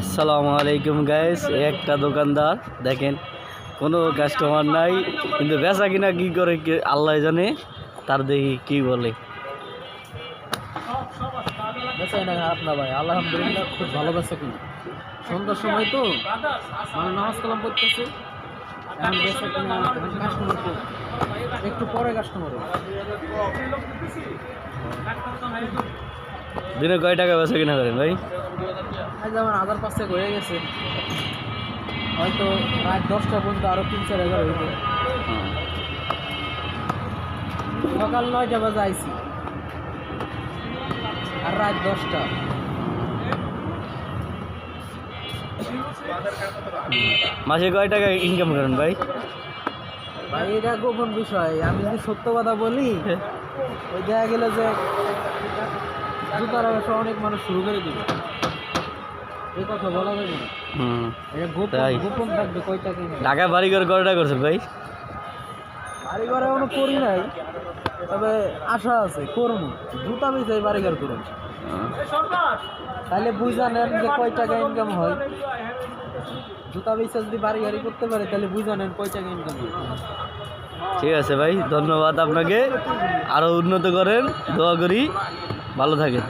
আসসালামু আলাইকুম গাইস একটা দোকানদার দেখেন কোনো কাস্টমার নাই কিন্তু বেচা কিনা কি করে আল্লাহ জানে তার দেখি কি বলে। বেচাই না খারাপ না ভাই আলহামদুলিল্লাহ খুব ভালো বেচা কিনা। সন্ধ্যার সময় তো মানে নামাজ কালাম করতেছে এখন বেচা কিনা কাস্টমার একটু পরে কাস্টমার দিনে কয় টাকা বেচা কিনা করেন ভাই? আজ আমার হাজার পাঁচটা হয়ে গেছে। হয়তো রাত দশটা পর্যন্ত আরও তিন চার হাজার হইবে। সকাল নয়টা বাজে আইছি। আর রাত দশটা। মাসে কয় টাকা ইনকাম করেন ভাই? ভাই এটা গোপন বিষয়। আমি যদি সত্য কথা বলি ওই দেখা গেল যে জুতার ব্যবসা অনেক মানুষ শুরু করে দিবে। কথা বলা যাবে না। হুম এটা গোপন গোপন থাকবে কয়টা কিনে ঢাকা বাড়ি করে কয়টা করছেন ভাই? বাড়ি ঘরে এখনও করি নাই তবে আশা আছে করব। জুতা বেচাই বাড়ি ঘর করুন তাহলে বুঝা নেন যে কয় টাকা ইনকাম হয়। জুতা বেচা যদি বাড়ি গাড়ি করতে পারে তাহলে বুঝা নেন কয় টাকা ইনকাম হয়। ঠিক আছে ভাই ধন্যবাদ আপনাকে। আরও উন্নত করেন দোয়া করি। ভালো থাকেন।